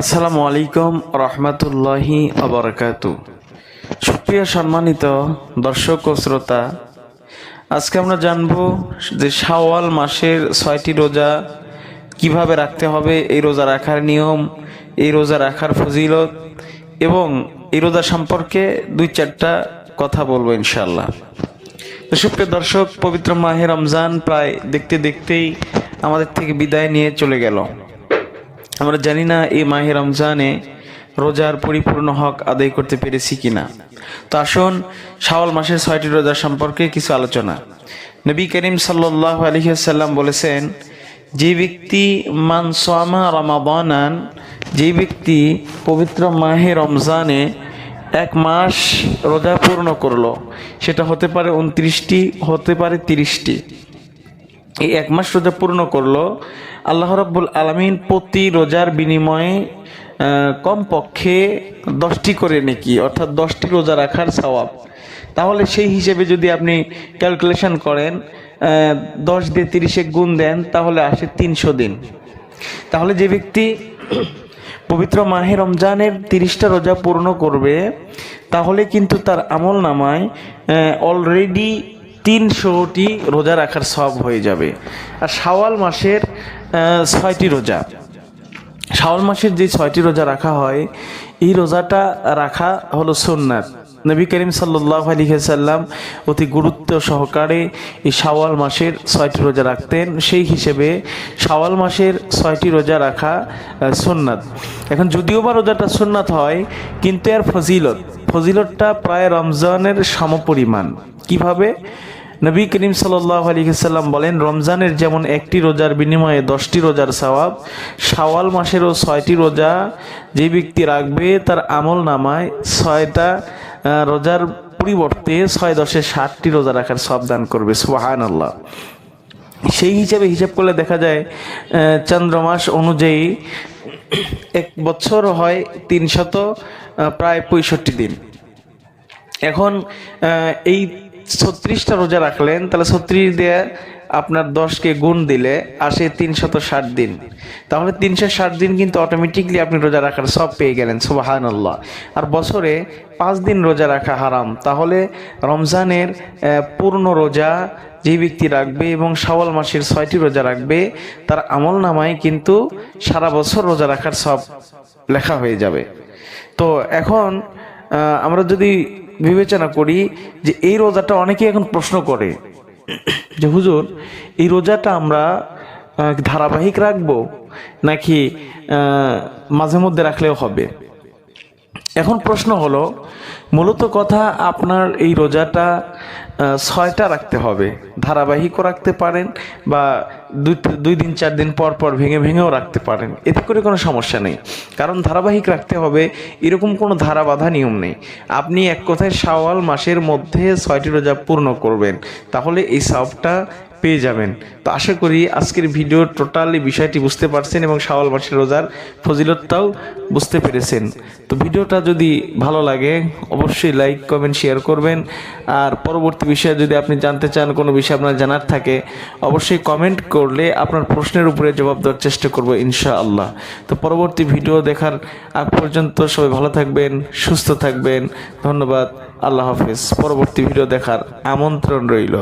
আসসালামু আলাইকুম রহমতুল্লাহি আবরকাতু। সুপ্রিয় সম্মানিত দর্শক ও শ্রোতা, আজকে আমরা জানব যে শাওয়াল মাসের ছয়টি রোজা কীভাবে রাখতে হবে, এই রোজা রাখার নিয়ম, এই রোজা রাখার ফজিলত এবং এই রোজা সম্পর্কে দুই চারটা কথা বলব ইনশাল্লাহ সুপ্রিয় দর্শক, পবিত্র মাহে রমজান প্রায় দেখতে দেখতেই আমাদের থেকে বিদায় নিয়ে চলে গেল। আমরা জানি না এই মাহে রমজানে রোজার পরিপূর্ণ হক আদায় করতে পেরেছি কিনা। তো আসুন, শাওয়াল মাসের ছয়টি রোজা সম্পর্কে কিছু আলোচনা। নবী করিম সাল্লাহ আলহিহাল্লাম বলেছেন, যে ব্যক্তি মানসামা রমাবানান যে ব্যক্তি পবিত্র মাহে রমজানে এক মাস রোজা পূর্ণ করল, সেটা হতে পারে উনত্রিশটি হতে পারে তিরিশটি। এই এক মাস রোজা পূর্ণ করল আল্লাহ রাব্বুল আলমিন প্রতি রোজার বিনিময়ে কমপক্ষে দশটি করে নাকি, অর্থাৎ দশটি রোজা রাখার সওয়াব। তাহলে সেই হিসেবে যদি আপনি ক্যালকুলেশন করেন দশ দিয়ে তিরিশে গুণ দেন, তাহলে আসে তিনশো দিন। তাহলে যে ব্যক্তি পবিত্র মাহে রমজানের তিরিশটা রোজা পূর্ণ করবে, তাহলে কিন্তু তার আমল নামায় অলরেডি তিনশোটি রোজা রাখার সব হয়ে যাবে। আর শাওয়াল মাসের ছয়টি রোজা। শাওয়াল মাসের যে ছয়টি রোজা রাখা হয়, এই রোজাটা রাখা হলো সুন্নাত। নবী করিম সাল্লাহ আলিহাল্লাম অতি গুরুত্ব সহকারে এই শাওয়াল মাসের ছয়টি রোজা রাখতেন। সেই হিসেবে শাওয়াল মাসের ছয়টি রোজা রাখা সুন্নাত। এখন যদিও বা রোজাটা সুন্নাত হয়, কিন্তু এর ফজিলত। ফজিলতটা প্রায় রমজানের সমপরিমাণ। কীভাবে? নবী করিম সাল্লাহ আলিহাল্লাম বলেন, রমজানের যেমন একটি রোজার বিনিময়ে দশটি রোজার সওয়াব, শাওয়াল মাসেরও ছয়টি রোজা যে ব্যক্তি রাখবে তার আমল নামায় ছয়টা রোজার পরিবর্তে ছয় দশে ষাটটি রোজা রাখার সব দান করবে সুবাহান আল্লাহ সেই হিসাবে হিসাব করলে দেখা যায় চন্দ্রমাস অনুযায়ী এক বছর হয় তিনশত প্রায় পঁয়ষট্টি দিন। এখন এই ছত্রিশটা রোজা রাখলেন, তাহলে ছত্রিশ দিয়ে আপনার দশকে গুণ দিলে আসে তিনশত ষাট দিন। তাহলে তিনশো ষাট দিন কিন্তু অটোমেটিকলি আপনি রোজা রাখার সব পেয়ে গেলেন সুবাহান আল্লাহ আর বছরে পাঁচ দিন রোজা রাখা হারাম। তাহলে রমজানের পূর্ণ রোজা যে ব্যক্তি রাখবে এবং শাওয়াল মাসের ছয়টি রোজা রাখবে, তার আমল নামায় কিন্তু সারা বছর রোজা রাখার সব লেখা হয়ে যাবে। তো এখন আমরা যদি বিবেচনা করি যে এই রোজাটা অনেকেই এখন প্রশ্ন করে যে, হুজুর, এই রোজাটা আমরা ধারাবাহিক রাখব নাকি মাঝে মধ্যে রাখলেও হবে? এখন প্রশ্ন হলো, মূলত কথা আপনার এই রোজাটা ছয়টা রাখতে হবে। ধারাবাহিকও রাখতে পারেন বা দুই দুই দিন, চার দিন পর পর ভেঙে ভেঙেও রাখতে পারেন। এতে করে কোনো সমস্যা নেই। কারণ ধারাবাহিক রাখতে হবে, এরকম কোনো ধারা বাধা নিয়ম নেই। আপনি এক কথায় শাওয়াল মাসের মধ্যে ছয়টি রোজা পূর্ণ করবেন। তাহলে এই সবটা পেয়ে যাবেন। তো আশা করি আজকের ভিডিও টোটালি বিষয়টি বুঝতে পারছেন এবং শাওয়াল মাসের রোজার ফজিলতটাও বুঝতে পেরেছেন। তো ভিডিওটা যদি ভালো লাগে, অবশ্যই লাইক, কমেন্ট, শেয়ার করবেন। আর পরবর্তী বিষয়ে যদি আপনি জানতে চান, কোনো বিষয় আপনার জানার থাকে, অবশ্যই কমেন্ট করলে আপনার প্রশ্নের উপরে জবাব দেওয়ার চেষ্টা করব ইনশাআল্লাহ। তো পরবর্তী ভিডিও দেখার আগ পর্যন্ত সবাই ভালো থাকবেন, সুস্থ থাকবেন। ধন্যবাদ, আল্লাহ হাফেজ। পরবর্তী ভিডিও দেখার আমন্ত্রণ রইল।